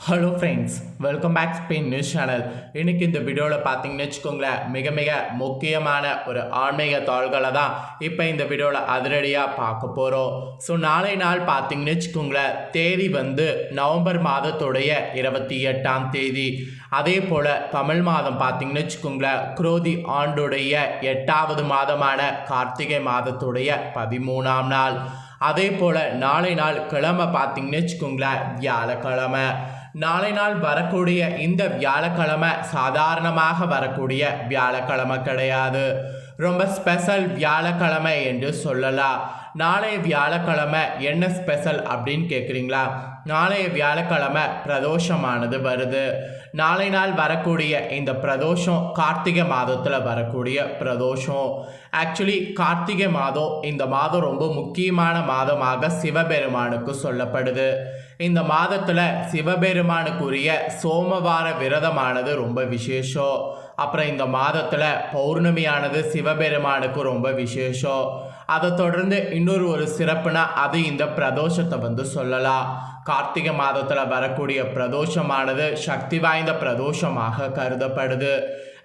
Hello friends welcome back Spain news channel இன்றைக்கி இந்த வீடியோவில் பார்த்தீங்கன்னு வச்சுக்கோங்களேன் மிக மிக முக்கியமான ஒரு ஆன்மீக தாள்களை தான் இப்போ இந்த வீடியோவில் அதிரடியாக பார்க்க போகிறோம் ஸோ நாளை நாள் பார்த்தீங்கன்னு வச்சுக்கோங்களேன் தேதி வந்து நவம்பர் மாதத்துடைய இருபத்தி எட்டாம் தேதி. அதே போல் தமிழ் மாதம் பார்த்தீங்கன்னு வச்சுக்கோங்களேன் குரோதி ஆண்டுடைய எட்டாவது மாதமான கார்த்திகை மாதத்துடைய பதிமூணாம் நாள். அதே போல் நாளை நாள் கிழமை பார்த்தீங்கன்னு வச்சுக்கோங்களேன் வியாழக்கிழமை. நாளை நாள் வரக்கூடிய இந்த வியாழக்கிழமை சாதாரணமாக வரக்கூடிய வியாழக்கிழமை கிடையாது. ரொம்ப ஸ்பெஷல் வியாழக்கிழமை என்று சொல்லலாம். நாளை வியாழக்கிழமை என்ன ஸ்பெஷல் அப்படின்னு கேட்குறீங்களா நாளைய வியாழக்கிழமை பிரதோஷமானது வருது. நாளை நாள் வரக்கூடிய இந்த பிரதோஷம் கார்த்திகை மாதத்தில் வரக்கூடிய பிரதோஷம். ஆக்சுவலி கார்த்திகை மாதம் இந்த மாதம் ரொம்ப முக்கியமான மாதமாக சிவபெருமானுக்கு சொல்லப்படுது. இந்த மாதத்தில் சிவபெருமானுக்குரிய சோமவார விரதமானது ரொம்ப விசேஷம். அப்புறம் இந்த மாதத்தில் பௌர்ணமியானது சிவபெருமானுக்கு ரொம்ப விசேஷம். அதை தொடர்ந்து இன்னொரு ஒரு சிறப்புனா அது இந்த பிரதோஷத்தை வந்து சொல்லலாம். கார்த்திகை மாதத்தில் வரக்கூடிய பிரதோஷமானது சக்தி வாய்ந்த பிரதோஷமாக கருதப்படுது.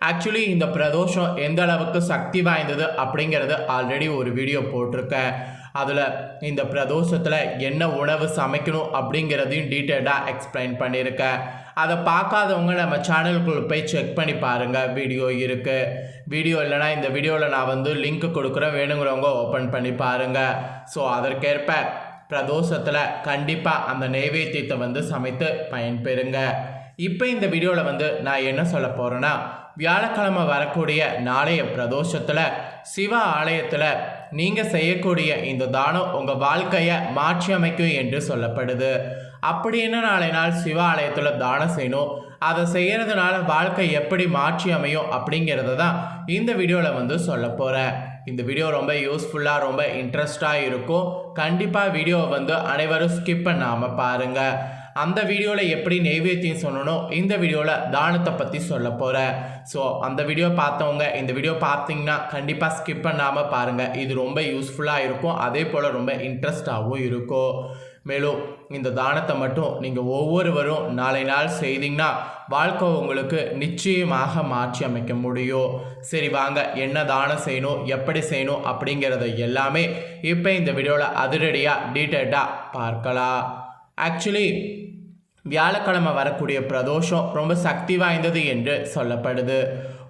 ஆக்சுவலி இந்த பிரதோஷம் எந்த அளவுக்கு சக்தி வாய்ந்தது அப்படிங்கிறது ஆல்ரெடி ஒரு வீடியோ போட்டிருக்கேன். அதில் இந்த பிரதோஷத்தில் என்ன உணவு சமைக்கணும் அப்படிங்கிறதையும் டீட்டெயில்டாக எக்ஸ்பிளைன் பண்ணியிருக்கேன். அதை பார்க்காதவங்க நம்ம சேனலுக்குள்ளே போய் செக் பண்ணி பாருங்கள் வீடியோ இருக்குது வீடியோ இல்லைனா இந்த வீடியோவில் நான் வந்து லிங்க் கொடுக்குறேன். வேணுங்கிறவங்க ஓப்பன் பண்ணி பாருங்கள் ஸோ அதற்கேற்ப பிரதோஷத்தில் கண்டிப்பாக அந்த நெய்வேத்தியத்தை வந்து சமைத்து பயன்பெறுங்க. இப்போ இந்த வீடியோவில் வந்து நான் என்ன சொல்ல போகிறேன்னா வியாழக்கிழமை வரக்கூடிய நாளைய பிரதோஷத்தில் சிவ ஆலயத்தில் நீங்கள் செய்யக்கூடிய இந்த தானம் உங்கள் வாழ்க்கையை மாற்றி அமைக்கும் என்று சொல்லப்படுது. அப்படி என்ன நாளை நாள் சிவாலயத்தில் தானம் செய்யணும்? அதை செய்கிறதுனால வாழ்க்கை எப்படி மாற்றி அமையும் அப்படிங்கிறத தான் இந்த வீடியோவில் வந்து சொல்ல போகிறேன் இந்த வீடியோ ரொம்ப யூஸ்ஃபுல்லாக ரொம்ப இன்ட்ரெஸ்டாக இருக்கும். கண்டிப்பாக வீடியோவை வந்து அனைவரும் ஸ்கிப் பண்ணாமல் பாருங்கள் அந்த வீடியோவில் எப்படி நெய்வேத்தியம் சொல்லணும்? இந்த வீடியோவில் தானத்தை பற்றி சொல்ல போகிறேன் ஸோ அந்த வீடியோ பார்த்தவங்க இந்த வீடியோ பார்த்தீங்கன்னா கண்டிப்பாக ஸ்கிப் பண்ணாமல் பாருங்கள் இது ரொம்ப யூஸ்ஃபுல்லாக இருக்கும். அதே போல் ரொம்ப இன்ட்ரெஸ்டாகவும் இருக்கும். மேலும் இந்த தானத்தை மட்டும் நீங்கள் ஒவ்வொருவரும் நாளை நாள் செய்தீங்கன்னா வாழ்க்கை உங்களுக்கு நிச்சயமாக மாற்றி அமைக்க முடியும். சரி வாங்க என்ன தானம் செய்யணும் எப்படி செய்யணும் அப்படிங்கிறத எல்லாமே இப்போ இந்த வீடியோவில் அதிரடியாக டீட்டெயில்டாக பார்க்கலாம். ஆக்சுவலி வியாழக்கிழமை வரக்கூடிய பிரதோஷம் ரொம்ப சக்தி வாய்ந்தது என்று சொல்லப்படுது.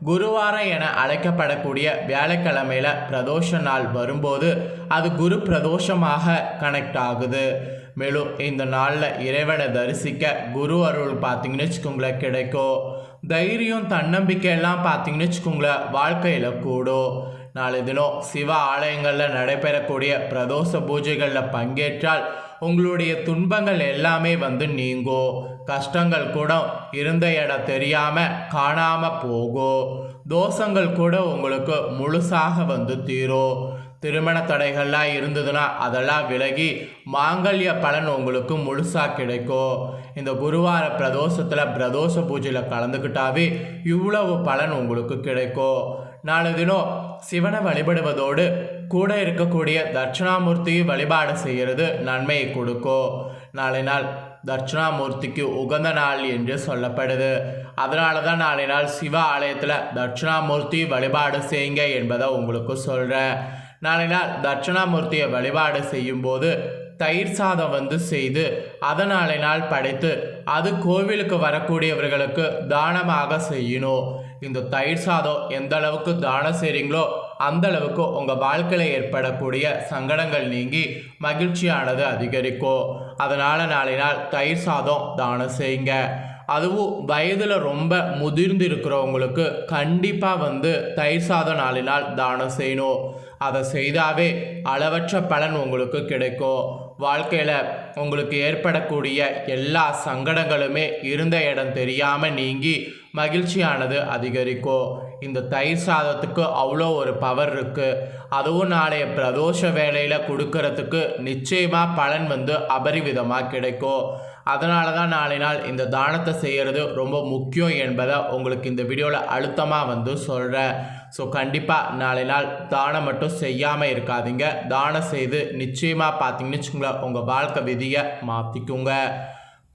குருவாரம் என அழைக்கப்படக்கூடிய வியாழக்கிழமையில் பிரதோஷ நாள் வரும்போது அது குரு பிரதோஷமாக கனெக்ட் ஆகுது. மேலும் இந்த நாளில் இறைவனை தரிசிக்க குரு அருள் பார்த்தீங்கன்னு வச்சுக்கோங்களேன் கிடைக்கும். தைரியம் தன்னம்பிக்கையெல்லாம் பார்த்தீங்கன்னு வச்சுக்கோங்களேன் வாழ்க்கையில் கூடும். நாளை தினம் சிவ ஆலயங்களில் நடைபெறக்கூடிய பிரதோஷ பூஜைகளில் பங்கேற்றால் உங்களுடைய துன்பங்கள் எல்லாமே வந்து நீங்கும். கஷ்டங்கள் கூட இருந்த இடம் தெரியாமல் காணாமல் போகும். தோஷங்கள் கூட உங்களுக்கு முழுசாக வந்து தீரும். திருமண தடைகள்லாம் இருந்ததுன்னா அதெல்லாம் விலகி மாங்கல்ய பலன் உங்களுக்கு முழுசாக கிடைக்கும். இந்த குருவார பிரதோஷத்தில் பிரதோஷ பூஜையில் கலந்துக்கிட்டாவே இவ்வளவு பலன் உங்களுக்கு கிடைக்கும். நாலு தினம் சிவனை வழிபடுவதோடு கூட இருக்கக்கூடிய தட்சிணாமூர்த்தியை வழிபாடு செய்கிறது நன்மையை கொடுக்கும். நாளை நாள் தட்சிணாமூர்த்திக்கு உகந்த நாள் என்று சொல்லப்படுது. அதனால தான் நாளை நாள் சிவ ஆலயத்தில் தட்சிணாமூர்த்தி வழிபாடு செய்யுங்க என்பதை உங்களுக்கு சொல்கிறேன் நாளை நாள் தட்சிணாமூர்த்தியை வழிபாடு செய்யும்போது தயிர் சாதம் வந்து செய்து அதனாலே நாளை நாள் படைத்து அது கோவிலுக்கு வரக்கூடியவர்களுக்கு தானமாக செய்யணும் இந்த தயிர் சாதம் எந்த அளவுக்கு தானம் செய்கிறீங்களோ அந்த அளவுக்கு உங்கள் வாழ்க்கையில் ஏற்படக்கூடிய சங்கடங்கள் நீங்கி மகிழ்ச்சியானது அதிகரிக்கும். அதனால் நாளை நாள் தயிர் சாதம் தானம் செய்யுங்க. அதுவும் வயதில் ரொம்ப முதிர்ந்து இருக்கிறவங்களுக்கு கண்டிப்பாக வந்து தயிர் சாதம் நாளினால் தானம் செய்யணும். அதை செய்தாவே அளவற்ற பலன் உங்களுக்கு கிடைக்கும். வாழ்க்கையில் உங்களுக்கு ஏற்படக்கூடிய எல்லா சங்கடங்களுமே இருந்த இடம் தெரியாமல் நீங்கி மகிழ்ச்சியானது அதிகரிக்கும். இந்த தயிர் சாதத்துக்கு அவ்வளோ ஒரு பவர் இருக்குது அதுவும் நாளைய பிரதோஷ வேலையில் கொடுக்கறதுக்கு நிச்சயமாக பலன் வந்து அபரிவிதமாக கிடைக்கும். அதனால தான் நாளை நாள் இந்த தானத்தை செய்கிறது ரொம்ப முக்கியம் என்பதை உங்களுக்கு இந்த வீடியோவில் அழுத்தமாக வந்து சொல்கிறேன் ஸோ கண்டிப்பாக நாளை நாள் தானம் மட்டும் செய்யாமல் இருக்காதீங்க. தானம் செய்து நிச்சயமாக பார்த்தீங்கன்னு வச்சுக்கோங்களேன் உங்கள் வாழ்க்கை விதியை மாற்றிக்குங்க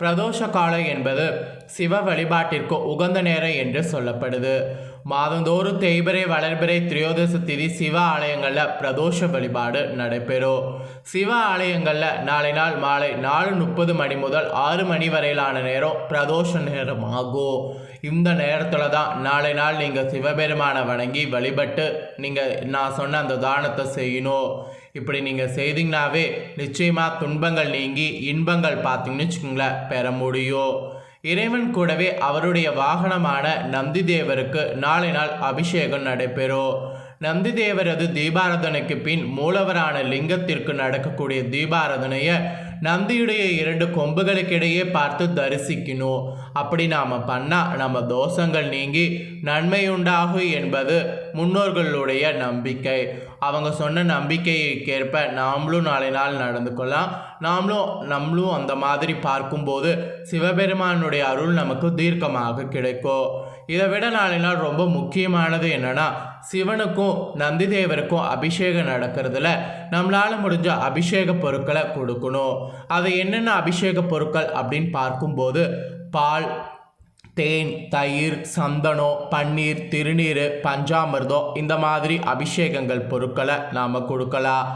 பிரதோஷ காலம் என்பது சிவ வழிபாட்டிற்கு உகந்த நேரம் என்று சொல்லப்படுது. மாதந்தோறும் தேய்பிரை வளர்பிறை திரையோதச திதி சிவ ஆலயங்களில் பிரதோஷ வழிபாடு நடைபெறும். சிவ ஆலயங்களில் நாளை நாள் மாலை நாலு முப்பது மணி முதல் ஆறு மணி வரையிலான நேரம் பிரதோஷ நேரம் ஆகும் இந்த நேரத்தில் தான் நாளை நாள் நீங்கள் சிவபெருமானை வணங்கி வழிபட்டு நீங்கள் நான் சொன்ன அந்த தானத்தை செய்யணும். இப்படி நீங்கள் செய்தீங்கனாவே நிச்சயமாக துன்பங்கள் நீங்கி இன்பங்கள் பார்த்தீங்கன்னு வச்சுக்கோங்களேன் பெற முடியும். இறைவன் கூடவே அவருடைய வாகனமான நந்தி தேவருக்கு நாளை நாள் அபிஷேகம் நடைபெறும். நந்தி தேவரது தீபாராதனைக்கு பின் மூலவரான லிங்கத்திற்கு நடக்கக்கூடிய தீபாராதனையை நந்தியுடைய இரண்டு கொம்புகளுக்கிடையே பார்த்து தரிசிக்கணும். அப்படி நாம் பண்ணால் நம்ம தோஷங்கள் நீங்கி நன்மை உண்டாகும் என்பது முன்னோர்களுடைய நம்பிக்கை. அவங்க சொன்ன நம்பிக்கைக்கேற்ப நாமளும் நாளை நாள் நடந்து கொள்ளலாம். நாமளும் நம்மளும் அந்த மாதிரி பார்க்கும்போது சிவபெருமானுடைய அருள் நமக்கு தீர்க்கமாக கிடைக்கும். இதை விட நாளை நாள் ரொம்ப முக்கியமானது என்னன்னா சிவனுக்கும் நந்தி தேவருக்கும் அபிஷேகம் நடக்கிறதுல நம்மளால் முடிஞ்ச அபிஷேக பொருட்களை கொடுக்கணும். அது என்னென்ன அபிஷேக பொருட்கள் அப்படின்னு பார்க்கும்போது பால் தேன் தயிர் சந்தனம் பன்னீர் திருநீர் பஞ்சாமிர்தம் இந்த மாதிரி அபிஷேகங்கள் பொருட்களை நாம் கொடுக்கலாம்.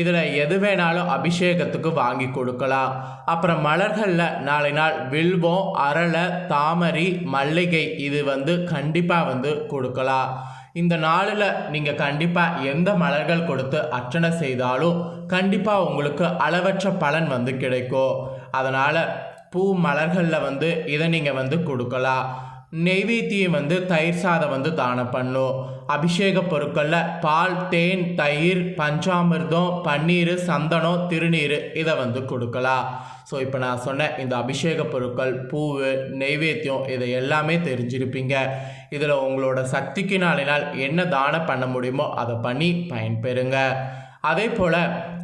இதில் எது வேணாலும் அபிஷேகத்துக்கு வாங்கி கொடுக்கலாம். அப்புறம் மலர்களில் நாளை நாள் வில்வம் அரளை தாமரை மல்லிகை இது வந்து கண்டிப்பாக வந்து கொடுக்கலாம். இந்த நாளில் நீங்கள் கண்டிப்பாக எந்த மலர்கள் கொடுத்து அர்ச்சனை செய்தாலும் கண்டிப்பாக உங்களுக்கு அளவற்ற பலன் வந்து கிடைக்கும். அதனால் பூ மலர்களில் வந்து இதை நீங்கள் வந்து கொடுக்கலாம். நெய்வேத்தியம் வந்து தயிர் சாதம் வந்து தானம் பண்ணும். அபிஷேக பொருட்களில் பால் தேன் தயிர் பஞ்சாமிர்தம் பன்னீர் சந்தனம் திருநீர் இதை வந்து கொடுக்கலாம். ஸோ இப்போ நான் சொன்ன இந்த அபிஷேக பொருட்கள் பூவு நெய்வேத்தியம் இதை எல்லாமே தெரிஞ்சிருப்பீங்க. இதில் உங்களோட சக்திக்கு நாளினால் என்ன தானம் பண்ண முடியுமோ அதை பண்ணி பயன்பெறுங்க. அதே போல்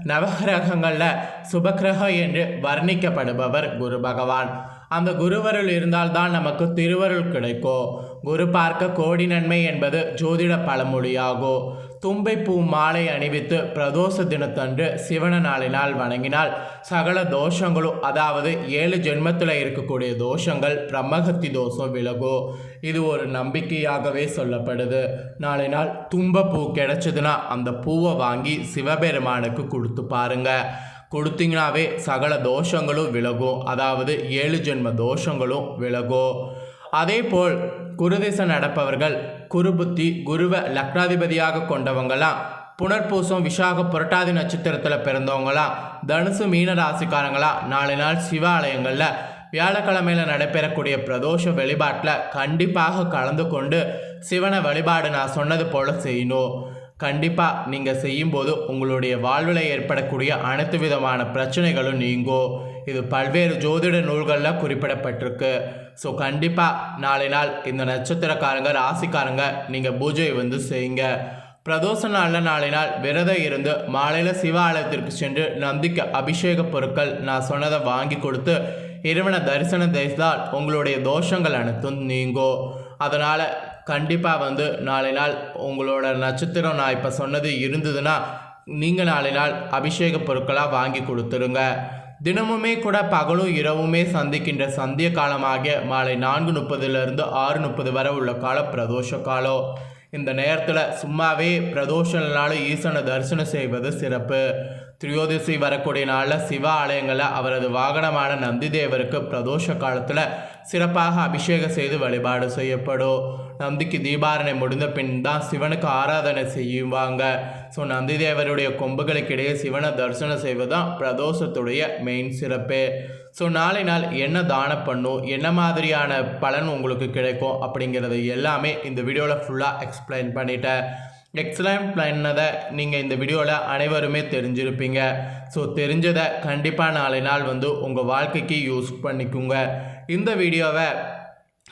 நவகிரகங்களில் சுபகிரகம் என்று வர்ணிக்கப்படுபவர் குரு பகவான். அந்த குருவருள் இருந்தால்தான் நமக்கு திருவருள் கிடைக்கும். குரு பார்க்க கோடி நன்மை என்பது ஜோதிட பழமொழியாகும் தும்பை பூ மாலை அணிவித்து பிரதோஷ தினத்தன்று சிவன நாளினால் வணங்கினால் சகல தோஷங்களும் அதாவது ஏழு ஜென்மத்தில் இருக்கக்கூடிய தோஷங்கள் பிரம்மகத்தி தோஷம் விலகும் இது ஒரு நம்பிக்கையாகவே சொல்லப்படுது. நாளை நாள் தும்ப பூ கிடைச்சதுன்னா அந்த பூவை வாங்கி சிவபெருமானுக்கு கொடுத்து பாருங்க. கொடுத்தீங்கனாவே சகல தோஷங்களும் விலகும். அதாவது ஏழு ஜென்ம தோஷங்களும் விலகும். அதேபோல் குருதிசை நடப்பவர்கள் குருபுத்தி குருவை லக்னாதிபதியாக கொண்டவங்களாம் புனர்பூசம் விசாக புரட்டாதி நட்சத்திரத்தில் பிறந்தவங்களாம் தனுசு மீன ராசிக்காரங்களாம் நாளை நாள் சிவாலயங்களில் வியாழக்கிழமையில் நடைபெறக்கூடிய பிரதோஷ வழிபாட்டில் கண்டிப்பாக கலந்து கொண்டு சிவனை வழிபாடு நான் சொன்னது போல் செய்யணும். கண்டிப்பாக நீங்கள் செய்யும்போது உங்களுடைய வாழ்வில் ஏற்படக்கூடிய அனைத்து விதமான பிரச்சனைகளும் நீங்கும். இது பல்வேறு ஜோதிட நூல்களில் குறிப்பிடப்பட்டிருக்கு. ஸோ கண்டிப்பாக நாளை நாள் இந்த நட்சத்திரக்காரங்க ராசிக்காரங்க நீங்கள் பூஜை வந்து செய்யுங்க. பிரதோஷ நாளில் நாளை நாள் விரதம் இருந்து மாலையில் சிவாலயத்திற்கு சென்று நந்திக்கு அபிஷேக பொருட்கள் நான் சொன்னதை வாங்கி கொடுத்து இறைவனை தரிசனம் செய்தால் உங்களுடைய தோஷங்கள் அனைத்தும் நீங்கும் அதனால் கண்டிப்பாக வந்து நாளை நாள் உங்களோட நட்சத்திரம் நான் இப்போ சொன்னது இருந்ததுன்னா நீங்கள் நாளை நாள் அபிஷேக பொருட்களாக வாங்கி கொடுத்துருங்க. தினமுமே கூட பகலும் இரவுமே சந்திக்கின்ற சந்திய காலமாக மாலை நான்கு முப்பதுலேருந்து ஆறு முப்பது வரை உள்ள காலம் பிரதோஷ காலம். இந்த நேரத்தில் சும்மாவே பிரதோஷனாலும் ஈசனை தரிசனம் செய்வது சிறப்பு. திரியோதசி வரக்கூடிய நாளில் சிவ ஆலயங்களில் அவரது வாகனமான நந்தி தேவருக்கு பிரதோஷ காலத்தில் சிறப்பாக அபிஷேகம் செய்து வழிபாடு செய்யப்படும். நந்திக்கு தீபாரணை முடிந்த பின் தான் சிவனுக்கு ஆராதனை செய்வாங்க. ஸோ நந்தி தேவருடைய கொம்புகளுக்கு இடையே சிவனை தரிசனம் செய்வது தான் பிரதோஷத்துடைய மெயின் சிறப்பு. ஸோ நாளை நாள் என்ன தானம் பண்ணும் என்ன மாதிரியான பலன் உங்களுக்கு கிடைக்கும் அப்படிங்கிறது எல்லாமே இந்த வீடியோவில் ஃபுல்லாக எக்ஸ்பிளைன் பண்ணிட்டேன். எக்ஸலண்ட் பிளான்னதை நீங்கள் இந்த வீடியோவில் அனைவருமே தெரிஞ்சிருப்பீங்க. ஸோ தெரிஞ்சதை கண்டிப்பாக நாளை நாள் வந்து உங்கள் வாழ்க்கைக்கு யூஸ் பண்ணிக்கோங்க. இந்த வீடியோவை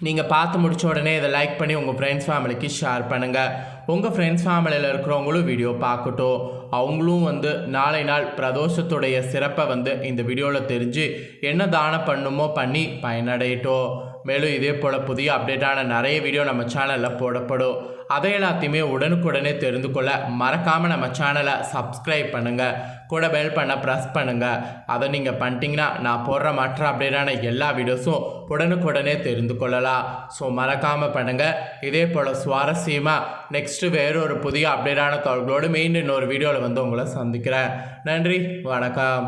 நீங்கள் பார்த்து முடிச்ச உடனே இதை லைக் பண்ணி உங்கள் ஃப்ரெண்ட்ஸ் ஃபேமிலிக்கு ஷேர் பண்ணுங்கள் உங்கள் ஃப்ரெண்ட்ஸ் ஃபேமிலியில் இருக்கிறவங்களும் வீடியோ பார்க்கட்டும். அவங்களும் வந்து நாளை நாள் பிரதோஷத்துடைய சிறப்பை வந்து இந்த வீடியோவில் தெரிஞ்சு என்ன தானம் பண்ணுமோ பண்ணி பயனடையட்டும். மேலும் இதே போல் புதிய அப்டேட்டான நிறைய வீடியோ நம்ம சேனலில் போடப்படும். அதை எல்லாத்தையுமே உடனுக்குடனே தெரிந்து கொள்ள மறக்காமல் நம்ம சேனலை சப்ஸ்கிரைப் பண்ணுங்கள் கூட பெல் பண்ண ப்ரெஸ் பண்ணுங்கள் அதை நீங்கள் பண்ணிட்டீங்கன்னா நான் போடுற மற்ற அப்டேட்டான எல்லா வீடியோஸும் உடனுக்குடனே தெரிந்து கொள்ளலாம். ஸோ மறக்காமல் பண்ணுங்கள் இதே போல் சுவாரஸ்யமாக நெக்ஸ்ட்டு வேறொரு புதிய அப்டேட்டான தகவல்களோடு மீண்டும் இன்னொரு வீடியோவில் வந்து உங்களை சந்திக்கிறேன். நன்றி வணக்கம்.